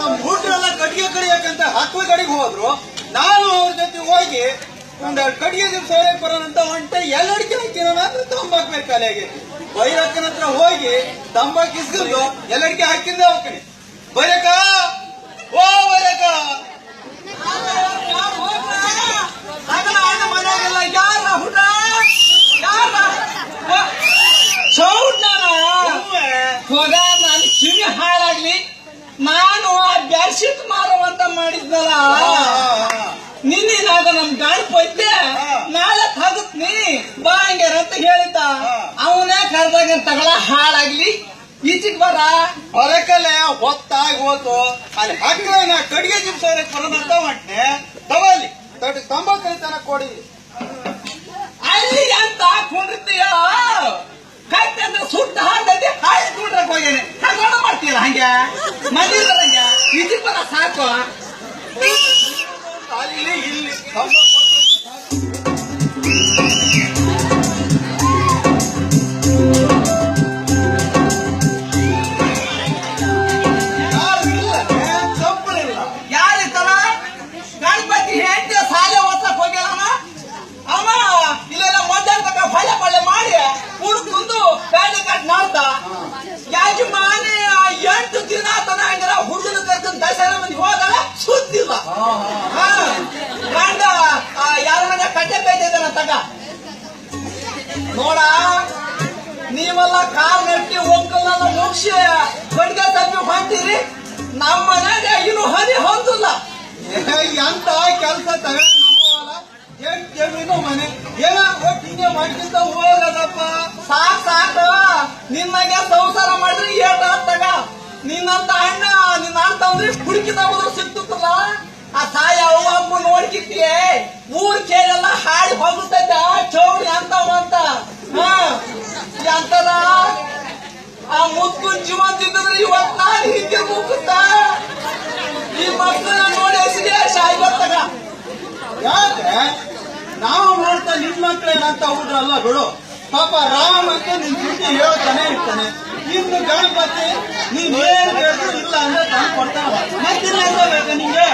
ನಮ್ಮ ಹುಡುಗರೆಲ್ಲ ಕಡಿಗೆ ಕಡಿಯಕ್ಕಂತ ಹತ್ತು ಕಡೆಗೆ ಹೋದ್ರು? ನಾನು ಅವ್ರ ಜೊತೆ ಹೋಗಿ ಒಂದೆರಡು ಕಟ್ಟಿಗೆ ಸೋರೆ ಬರೋಣಂತ ಹೊಂಟೆ ಎಲ್ಲಡಿಕೆ ಹಾಕಿನ ಅಂದ್ರೆ ತಂಬಾಕ್ ಕಲೆಗೆ. ಬೈರಕ್ಕನ ಹತ್ರ ಹೋಗಿ ತಂಬಾಕ್ ಇಸ್ಕೊಂಡು ಎಲ್ಲಡಿಕೆ ಹಾಕಿಂದ ಹೋಗ್ತೀನಿ ಬೈರಕ್ಕ, ಓ ಬೈರಕ್ಕ ಮನೆಯಾಗೆಲ್ಲ ಯಾರ ಹುಡ ಯಾರ ಚೌಡ್ನಾನ ಹೋಗ ನಾನು ಕಿವಿ ಹಾಳಾಗ್ಲಿ ನಾನು ಆ ಬ್ಯಾಡ್ಶೀಟ್ ಮಾರುವಂತ ಮಾಡಿದ್ನಲ್ಲ? ನಿನ್ನಿನಾಗ ನಮ್ ಗಣಪ ಹೋಯ್ತೆ ನಾಳೆ ತಗತ್ನಿ ಬಾ ಹಂಗ್ಯಾರ ಅಂತ ಹೇಳಿದ್ದ. ಅವನೇ ಕರ್ದಾಗ ತಗಳ ಹಾಳಾಗ್ಲಿ. ಈಚಿಗ್ ಬರ ಹೊರಕಲೆ ಹೊತ್ತಾಗಿ ಹೋತು. ಅಲ್ಲಿ ಹಾಕಿದ್ರೆ ನಾ ಕಡಿಗೆ ಜಿಪ್ಸೋರೆ ಬರೋದಂತ ಹೊಂಟೆ ತಗೊಳ್ಳಿ ತಡಿ ತಂಬಾಕು ತನ ಕೊಡಿ. ಅಲ್ಲಿ ಅಂತ ಕುಂಡಿರ್ತೀಯ ಕತ್ತೆ ಅಂದ್ರೆ ಸುಟ್ಟ ಮಂದಿರ ಹಂಗೆ ಈಚಿಗ್ ಬರ ಸಾಕು ಅಲ್ಲಿ ಇಲ್ಲಿ ನೋಡ, ನೀವೆಲ್ಲ ಕಾಲ್ ನೆಟ್ಟಿ ಹೋಗಲ್ಲ ಮುಗಿಸಿ ಬಡ್ಗೆ ತಪ್ಪಿ ಹೊಂಟಿರಿ. ನಮ್ಮ ಮನೆಯಾಗ ಇನ್ನು ಹನಿ ಹೊಂದಿಲ್ಲ. ಎಂತ ಕೆಲಸ ತಗೊಂಡು ಮನೆ. ಏನ ಒಟ್ಟು ಹಿಂಗೆ ಹೋಗದಪ್ಪ? ಸಾಕ್, ಸಾಕ. ನಿನ್ನಾಗೆ ಸಂಸಾರ ಮಾಡಿದ್ರೆ ಏಟ ತಗ. ನಿನ್ನಂತ ಅಣ್ಣ, ನಿನ್ನ ಅಂತಂದ್ರೆ ಹುಡುಕಿದ ಹುಡುಕಿ ತಗೋದ್ರು ಸಿಕ್ತಲ್ಲ ಆ ತಾಯಿ, ಅವ್ವ, ಅಮ್ಮ ನೋಡ್ಕಿಟ್ಟಿಯೇ ಊರ್ ಕೇಳೆಲ್ಲ ಹಾಡಿ ಹೋಗುತ್ತೈತೆ ಚೌಡಿ ಅಂತ. ಹಾ ಆ ಮುತ್ಕುನ್ ಜೀವನ್ ತಿಂದ್ರೆ ಇವತ್ ನಾನು ಹಿಂಗೆ ಮುಕ್ಕುತ್ತ ಈ ಮಕ್ಕಳನ್ನ ನೋಡಿ ಹೆಸರಿಗೆ ಶಾಯಿ ಬರ್ತಗ ಯಾಕೆ? ನಾವು ನೋಡ್ತಾ ನಿನ್ ಮಕ್ಕಳೇನಂತ ಹುಡ್ರಲ್ಲ ಬಿಡು. ಪಾಪ ರಾಮ ಅಂತ ನಿನ್ ಜೊತೆ ಹೇಳ್ತಾನೆ ಇರ್ತಾನೆ. ಇನ್ನು ಗಣಪತಿ ನೀನ್ ಏನ್ ಹೇಳಿದ್ರು ಇಲ್ಲ ಅಂದ್ರೆ ತಂದು ಕೊಡ್ತಾನ. ಮತ್ತಿಲ್ಲ ಬೇಕಾ ನಿಂಗೆ.